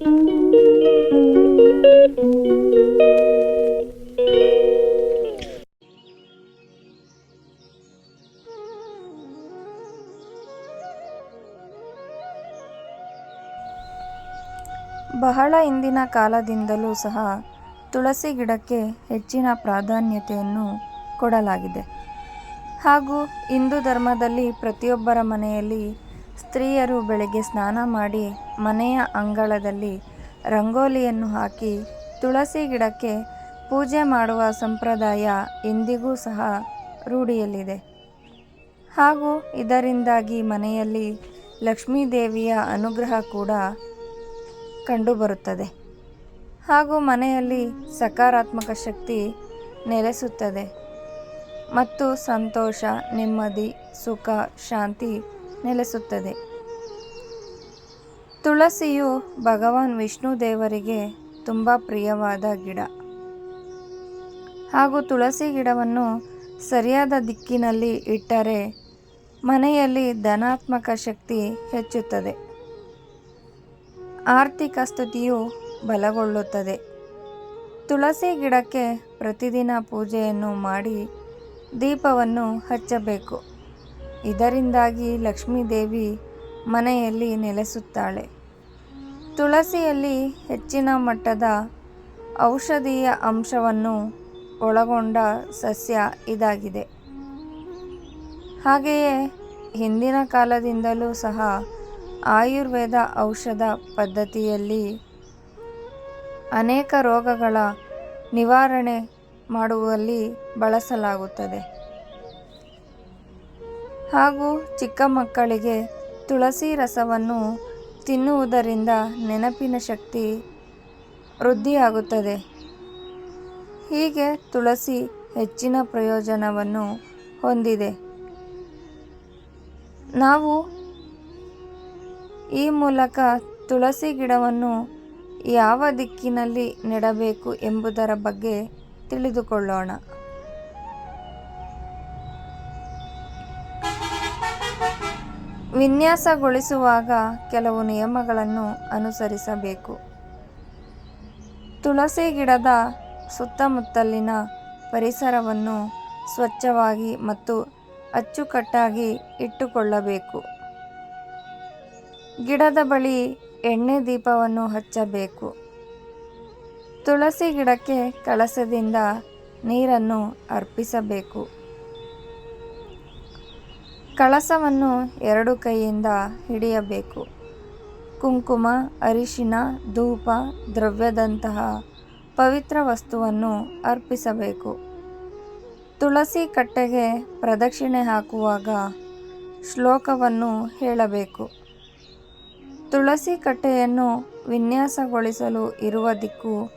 ಬಹಳ ಹಿಂದಿನ ಕಾಲದಿಂದಲೂ ಸಹ ತುಳಸಿ ಗಿಡಕ್ಕೆ ಹೆಚ್ಚಿನ ಪ್ರಾಧಾನ್ಯತೆಯನ್ನು ಕೊಡಲಾಗಿದೆ. ಹಾಗೂ ಹಿಂದೂ ಧರ್ಮದಲ್ಲಿ ಪ್ರತಿಯೊಬ್ಬರ ಮನೆಯಲ್ಲಿ ಸ್ತ್ರೀಯರು ಬೆಳಗ್ಗೆ ಸ್ನಾನ ಮಾಡಿ ಮನೆಯ ಅಂಗಳದಲ್ಲಿ ರಂಗೋಲಿಯನ್ನು ಹಾಕಿ ತುಳಸಿ ಗಿಡಕ್ಕೆ ಪೂಜೆ ಮಾಡುವ ಸಂಪ್ರದಾಯ ಇಂದಿಗೂ ಸಹ ರೂಢಿಯಲ್ಲಿದೆ. ಹಾಗೂ ಇದರಿಂದಾಗಿ ಮನೆಯಲ್ಲಿ ಲಕ್ಷ್ಮೀ ದೇವಿಯ ಅನುಗ್ರಹ ಕೂಡ ಕಂಡುಬರುತ್ತದೆ. ಹಾಗೂ ಮನೆಯಲ್ಲಿ ಸಕಾರಾತ್ಮಕ ಶಕ್ತಿ ನೆಲೆಸುತ್ತದೆ. ಮತ್ತು ಸಂತೋಷ, ನೆಮ್ಮದಿ, ಸುಖ, ಶಾಂತಿ ನೆಲೆಸುತ್ತದೆ. ತುಳಸಿಯು ಭಗವಾನ್ ವಿಷ್ಣು ದೇವರಿಗೆ ತುಂಬ ಪ್ರಿಯವಾದ ಗಿಡ. ಹಾಗೂ ತುಳಸಿ ಗಿಡವನ್ನು ಸರಿಯಾದ ದಿಕ್ಕಿನಲ್ಲಿ ಇಟ್ಟರೆ ಮನೆಯಲ್ಲಿ ಧನಾತ್ಮಕ ಶಕ್ತಿ ಹೆಚ್ಚುತ್ತದೆ. ಆರ್ಥಿಕ ಸ್ಥಿತಿಯು ಬಲಗೊಳ್ಳುತ್ತದೆ. ತುಳಸಿ ಗಿಡಕ್ಕೆ ಪ್ರತಿದಿನ ಪೂಜೆಯನ್ನು ಮಾಡಿ ದೀಪವನ್ನು ಹಚ್ಚಬೇಕು. ಇದರಿಂದಾಗಿ ಲಕ್ಷ್ಮೀದೇವಿ ಮನೆಯಲ್ಲಿ ನೆಲೆಸುತ್ತಾಳೆ. ತುಳಸಿಯಲ್ಲಿ ಹೆಚ್ಚಿನ ಮಟ್ಟದ ಔಷಧೀಯ ಅಂಶವನ್ನು ಒಳಗೊಂಡ ಸಸ್ಯ ಇದಾಗಿದೆ. ಹಾಗೆಯೇ ಹಿಂದಿನ ಕಾಲದಿಂದಲೂ ಸಹ ಆಯುರ್ವೇದ ಔಷಧ ಪದ್ಧತಿಯಲ್ಲಿ ಅನೇಕ ರೋಗಗಳ ನಿವಾರಣೆ ಮಾಡುವಲ್ಲಿ ಬಳಸಲಾಗುತ್ತದೆ. ಹಾಗೂ ಚಿಕ್ಕ ಮಕ್ಕಳಿಗೆ ತುಳಸಿ ರಸವನ್ನು ತಿನ್ನುವುದರಿಂದ ನೆನಪಿನ ಶಕ್ತಿ ವೃದ್ಧಿಯಾಗುತ್ತದೆ. ಹೀಗೆ ತುಳಸಿ ಹೆಚ್ಚಿನ ಪ್ರಯೋಜನವನ್ನು ಹೊಂದಿದೆ. ನಾವು ಈ ಮೂಲಕ ತುಳಸಿ ಗಿಡವನ್ನು ಯಾವ ದಿಕ್ಕಿನಲ್ಲಿ ನೆಡಬೇಕು ಎಂಬುದರ ಬಗ್ಗೆ ತಿಳಿದುಕೊಳ್ಳೋಣ. ವಿನ್ಯಾಸಗೊಳಿಸುವಾಗ ಕೆಲವು ನಿಯಮಗಳನ್ನು ಅನುಸರಿಸಬೇಕು. ತುಳಸಿ ಗಿಡದ ಸುತ್ತಮುತ್ತಲಿನ ಪರಿಸರವನ್ನು ಸ್ವಚ್ಛವಾಗಿ ಮತ್ತು ಅಚ್ಚುಕಟ್ಟಾಗಿ ಇಟ್ಟುಕೊಳ್ಳಬೇಕು. ಗಿಡದ ಬಳಿ ಎಣ್ಣೆ ದೀಪವನ್ನು ಹಚ್ಚಬೇಕು. ತುಳಸಿ ಗಿಡಕ್ಕೆ ಕಳಸದಿಂದ ನೀರನ್ನು ಅರ್ಪಿಸಬೇಕು. ಕಳಸವನ್ನು ಎರಡು ಕೈಯಿಂದ ಹಿಡಿಯಬೇಕು. ಕುಂಕುಮ, ಅರಿಶಿನ, ಧೂಪ, ದ್ರವ್ಯದಂತಹ ಪವಿತ್ರ ವಸ್ತುವನ್ನು ಅರ್ಪಿಸಬೇಕು. ತುಳಸಿ ಕಟ್ಟೆಗೆ ಪ್ರದಕ್ಷಿಣೆ ಹಾಕುವಾಗ ಶ್ಲೋಕವನ್ನು ಹೇಳಬೇಕು. ತುಳಸಿ ಕಟ್ಟೆಯನ್ನು ವಿನ್ಯಾಸಗೊಳಿಸಲು ಇರುವ ದಿಕ್ಕು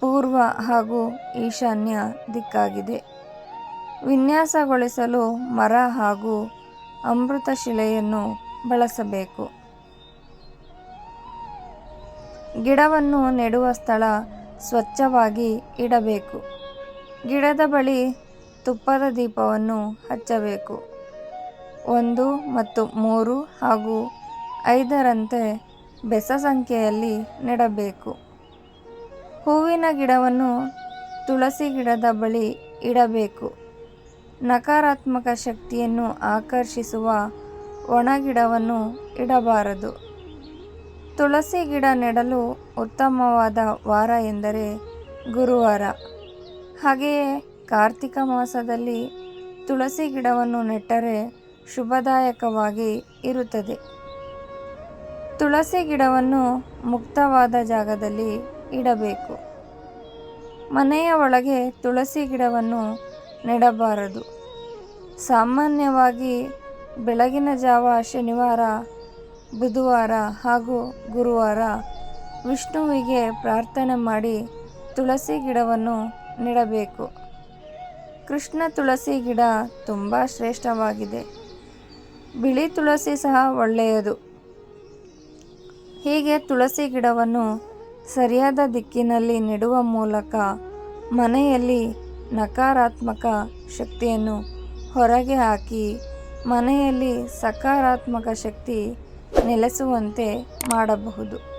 ಪೂರ್ವ ಹಾಗೂ ಈಶಾನ್ಯ ದಿಕ್ಕಾಗಿದೆ. ವಿನ್ಯಾಸಗೊಳಿಸಲು ಮರ ಹಾಗೂ ಅಮೃತ ಶಿಲೆಯನ್ನು ಬಳಸಬೇಕು. ಗಿಡವನ್ನು ನೆಡುವ ಸ್ಥಳ ಸ್ವಚ್ಛವಾಗಿ ಇಡಬೇಕು. ಗಿಡದ ಬಳಿ ತುಪ್ಪದ ದೀಪವನ್ನು ಹಚ್ಚಬೇಕು. ಒಂದು ಮತ್ತು ಮೂರು ಹಾಗೂ ಐದರಂತೆ ಬೆಸ ಸಂಖ್ಯೆಯಲ್ಲಿ ನೆಡಬೇಕು. ಹೂವಿನ ಗಿಡವನ್ನು ತುಳಸಿ ಗಿಡದ ಬಳಿ ಇಡಬೇಕು. ನಕಾರಾತ್ಮಕ ಶಕ್ತಿಯನ್ನು ಆಕರ್ಷಿಸುವ ಒಣಗಿಡವನ್ನು ಇಡಬಾರದು. ತುಳಸಿ ಗಿಡ ನೆಡಲು ಉತ್ತಮವಾದ ವಾರ ಎಂದರೆ ಗುರುವಾರ. ಹಾಗೆಯೇ ಕಾರ್ತಿಕ ಮಾಸದಲ್ಲಿ ತುಳಸಿ ಗಿಡವನ್ನು ನೆಟ್ಟರೆ ಶುಭದಾಯಕವಾಗಿ ಇರುತ್ತದೆ. ತುಳಸಿ ಗಿಡವನ್ನು ಮುಕ್ತವಾದ ಜಾಗದಲ್ಲಿ ಇಡಬೇಕು. ಮನೆಯ ಒಳಗೆ ತುಳಸಿ ಗಿಡವನ್ನು ನೆಡಬಾರದು. ಸಾಮಾನ್ಯವಾಗಿ ಬೆಳಗಿನ ಜಾವ ಶನಿವಾರ, ಬುಧವಾರ ಹಾಗೂ ಗುರುವಾರ ವಿಷ್ಣುವಿಗೆ ಪ್ರಾರ್ಥನೆ ಮಾಡಿ ತುಳಸಿ ಗಿಡವನ್ನು ನೆಡಬೇಕು. ಕೃಷ್ಣ ತುಳಸಿ ಗಿಡ ತುಂಬ ಶ್ರೇಷ್ಠವಾಗಿದೆ. ಬಿಳಿ ತುಳಸಿ ಸಹ ಒಳ್ಳೆಯದು. ಹೀಗೆ ತುಳಸಿ ಗಿಡವನ್ನು ಸರಿಯಾದ ದಿಕ್ಕಿನಲ್ಲಿ ನೆಡುವ ಮೂಲಕ ಮನೆಯಲ್ಲಿ ನಕಾರಾತ್ಮಕ ಶಕ್ತಿಯನ್ನು ಹೊರಗೆ ಹಾಕಿ ಮನೆಯಲ್ಲಿ ಸಕಾರಾತ್ಮಕ ಶಕ್ತಿ ನೆಲೆಸುವಂತೆ ಮಾಡಬಹುದು.